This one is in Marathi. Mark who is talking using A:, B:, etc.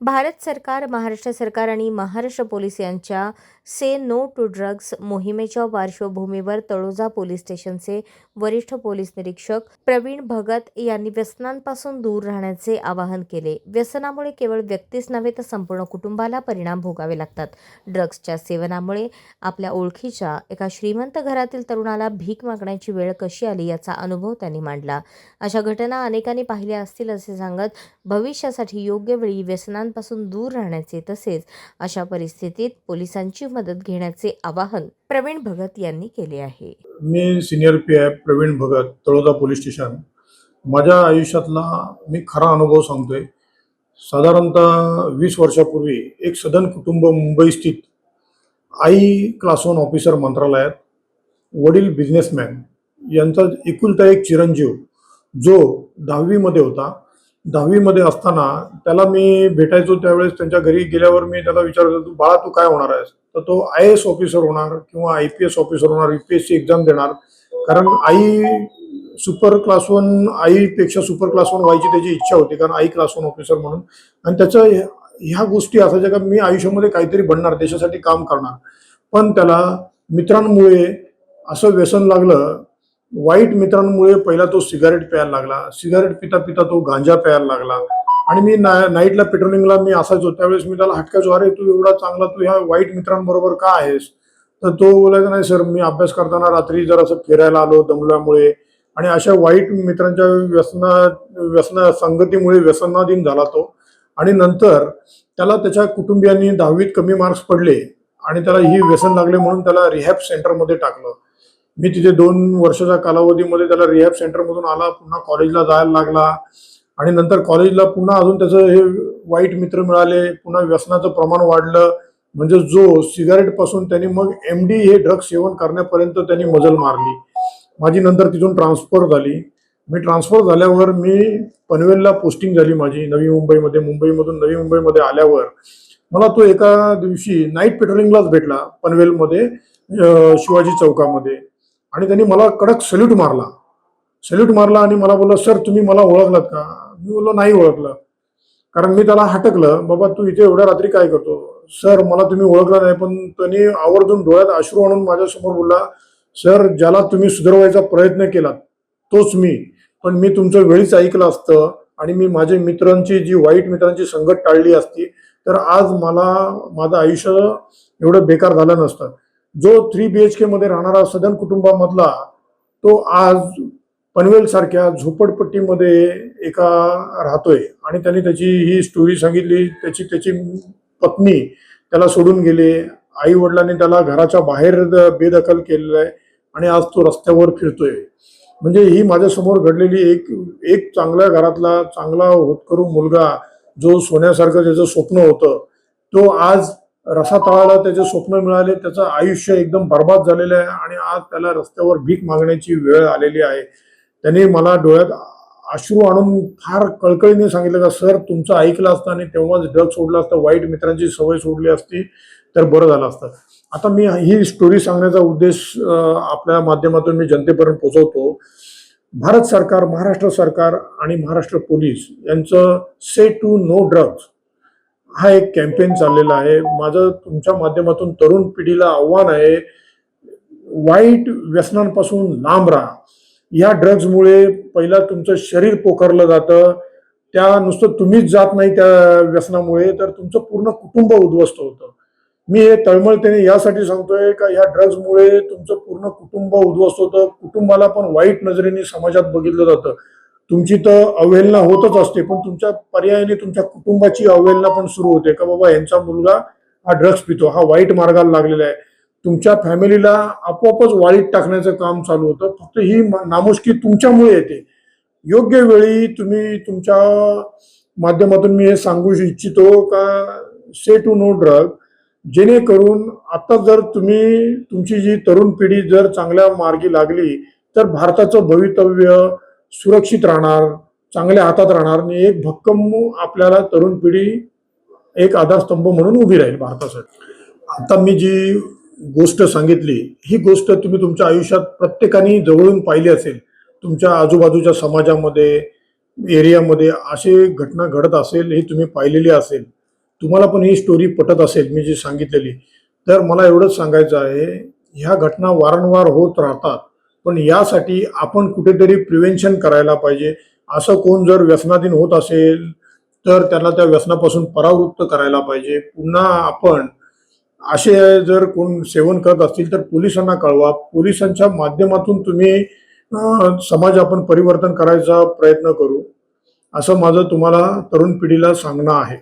A: भारत सरकार महाराष्ट्र सरकार आणि महाराष्ट्र पोलीस यांच्या से नो टू ड्रग्ज मोहिमेच्या पार्श्वभूमीवर तळोजा पोलीस स्टेशनचे वरिष्ठ पोलीस निरीक्षक प्रवीण भगत यांनी व्यसनांपासून दूर राहण्याचे आवाहन केले. व्यसनामुळे केवळ व्यक्तीच नव्हे तर संपूर्ण कुटुंबाला परिणाम भोगावे लागतात. ड्रग्जच्या सेवनामुळे आपल्या ओळखीच्या एका श्रीमंत घरातील तरुणाला भीक मागण्याची वेळ कशी आली याचा अनुभव त्यांनी मांडला. अशा घटना अनेकांनी पाहिल्या असतील असे सांगत भविष्यासाठी योग्य वेळी व्यसनांपासून दूर राहण्याचे तसेच अशा परिस्थितीत पोलिसांची मदत घेण्याचे आवाहन प्रवीण भगत यांनी केले आहे.
B: मी senior P I Pravin Bhagat Taloda police station. माझ्या आयुष्यातला मी खरा अनुभव सांगतोय. साधारणतः वीस वर्षापूर्वी एक सदन कुटुंब मुंबई स्थित आई क्लास वन ऑफिसर मंत्रालयात वडील बिझनेसमॅन यांचा एकुलता एक चिरंजीव जो दहावीमध्ये होता. दहावीमध्ये असताना त्याला मी भेटायचो त्यावेळेस त्यांच्या घरी गेल्यावर मी त्याला विचारायचो तू बाळा तू काय होणार आहेस? तर तो आय एस ऑफिसर होणार किंवा आय पी एस ऑफिसर होणार U P S C exam देणार. कारण आई सुपर क्लास वन आईपेक्षा सुपर क्लास वन व्हायची त्याची इच्छा होती कारण आई क्लास वन ऑफिसर म्हणून. आणि त्याचं ह्या- ह्या गोष्टी असायच्या का मी आयुष्यामध्ये काहीतरी बनणार देशासाठी काम करणार. पण त्याला मित्रांमुळे असं व्यसन लागलं वाईट मित्रांमुळे पहिला तो सिगारेट प्यायला लागला. सिगारेट पिता पिता तो गांजा प्यायला लागला. आणि मी ना नाईटला पेट्रोलिंगला मी असायचो. त्यावेळेस मी त्याला हटकायचो अरे तू एवढा चांगला तू ह्या वाईट मित्रांबरोबर का आहेस? तर तो बोलायचा नाही सर मी अभ्यास करताना रात्री जर असं फिरायला आलो दमल्यामुळे. आणि अशा वाईट मित्रांच्या व्यसना व्यसना संगतीमुळे व्यसनाधीन झाला तो. आणि नंतर त्याला त्याच्या कुटुंबियांनी दहावीत कमी मार्क्स पडले आणि त्याला ही व्यसन लागले म्हणून त्याला रिहॅब सेंटरमध्ये टाकलं. मी तिथे दोन वर्षाच्या कालावधीमध्ये त्याला रिहॅब सेंटरमधून आला पुन्हा कॉलेजला जायला लागला. आणि नंतर कॉलेजला पुन्हा अजून त्याचं हे वाईट मित्र मिळाले पुन्हा व्यसनाचं प्रमाण वाढलं. म्हणजे जो सिगारेटपासून त्यांनी मग एम डी हे ड्रग्स सेवन करण्यापर्यंत त्यांनी मजल मारली. माझी नंतर तिथून ट्रान्सफर झाली. मी ट्रान्सफर झाल्यावर मी पनवेलला पोस्टिंग झाली माझी नवी मुंबईमध्ये. मुंबईमधून नवी मुंबईमध्ये आल्यावर मला तो एका दिवशी नाईट पेट्रोलिंगलाच भेटला पनवेलमध्ये शिवाजी चौकामध्ये. आणि त्यांनी मला कडक सल्यूट मारला. सल्यूट मारला आणि मला बोलला सर तुम्ही मला ओळखलात का? मी बोललो नाही ओळखलं. कारण मी त्याला हटकलं बाबा तू इथे एवढ्या रात्री काय करतो? सर मला तुम्ही ओळखलं नाही पण त्यांनी आवर्जून डोळ्यात अश्रू आणून माझ्यासमोर बोलला सर ज्याला तुम्ही सुधारवायचा प्रयत्न केला तोच मी. पण मी तुमचं वेळीच ऐकलं असतं आणि मी माझे मित्रांची जी वाईट मित्रांची संगत टाळली असती तर आज मला माझं आयुष्य एवढं बेकार झालं नसतं. जो थ्री बी एच के मध्ये राहणारा सदन कुटुंबामधला तो आज पनवेल सारख्या झोपडपट्टीमध्ये एका राहतोय. आणि त्यांनी त्याची ही स्टोरी सांगितली. त्याची त्याची पत्नी त्याला सोडून गेले. आई वडिलांनी त्याला घराच्या बाहेर द- बेदखल केलेलं आहे आणि आज तो रस्त्यावर फिरतोय. म्हणजे ही माझ्यासमोर घडलेली एक एक चांगल्या घरातला चांगला होतकरू मुलगा जो सोन्यासारखं त्याचं स्वप्न होतं तो आज रसातळाला त्याचे स्वप्न मिळाले त्याचं आयुष्य एकदम बर्बाद झालेलं आहे आणि आज त्याला रस्त्यावर भीक मागण्याची वेळ आलेली आहे. त्याने मला डोळ्यात अश्रू आणून फार कळकळीने सांगितलं का सर तुमचं ऐकलं असतं आणि तेव्हाच ड्रग सोडलं असतं वाईट मित्रांची सवय सोडली असती तर बरं झालं असतं. आता मी ही स्टोरी सांगण्याचा उद्देश आपल्या माध्यमातून मी जनतेपर्यंत पोहोचवतो. भारत सरकार महाराष्ट्र सरकार आणि महाराष्ट्र पोलीस यांचं से टू नो ड्रग्ज हा एक कॅम्पेन चाललेला आहे. माझं तुमच्या माध्यमातून तरुण पिढीला आव्हान आहे वाईट व्यसनांपासून लांब राहा. या ड्रग्जमुळे पहिला तुमचं शरीर पोखरलं जातं. त्या नुसतं तुम्हीच जात नाही त्या व्यसनामुळे तर तुमचं पूर्ण कुटुंब उद्ध्वस्त होतं. मी हे तळमळतेने यासाठी सांगतोय का ह्या ड्रग्जमुळे तुमचं पूर्ण कुटुंब उद्ध्वस्त होतं. कुटुंबाला पण वाईट नजरेने समाजात बघितलं जातं. तुमची तर अवहेलना होतच असते पण तुमच्या पर्यायाने तुमच्या कुटुंबाची अवहेलना पण सुरू होते. का बाबा यांचा मुलगा हा ड्रग्स पितो हा वाईट मार्गाला लागलेला आहे. तुमच्या फॅमिलीला आपोआपच वाळीत टाकण्याचं काम चालू होतं. फक्त ही नामुष्की तुमच्यामुळे येते. योग्य वेळी तुम्ही तुमच्या माध्यमातून मी हे सांगू इच्छितो का से टू नो ड्रग जेणेकरून आता जर तुम्ही तुमची जी तरुण पिढी जर चांगल्या मार्गी लागली तर भारताचं भवितव्य सुरक्षित राहणार चांगल्या हातात राहणार आणि एक भक्कम आपल्याला तरुण पिढी एक आधारस्तंभ म्हणून उभी राहील भारतासाठी. आता मी जी गोष्ट सांगितली ही गोष्ट तुम्ही तुमच्या आयुष्यात प्रत्येकाने जवळून पाहिली असेल तुमच्या आजूबाजूच्या समाजामध्ये एरियामध्ये असे घटना घडत असेल ही तुम्ही पाहिलेली असेल तुम्हाला पण ही स्टोरी पटत असेल मी जी सांगितलेली. तर मला एवढंच सांगायचं आहे ह्या घटना वारंवार होत राहतात. पण यासाठी आपण कुठेतरी प्रिव्हेन्शन करायला पाहिजे. असं कोण जर व्यसनाधीन होत असेल तर त्याला त्या व्यसनापासून परावृत्त करायला पाहिजे. पुन्हा आपण असे जर कोण सेवन करत असतील तर पोलिसांना कळवा. पोलिसांच्या माध्यमातून तुम्ही समाज आपण परिवर्तन करायचा प्रयत्न करू. असं माझं तुम्हाला तरुण पिढीला सांगणं आहे.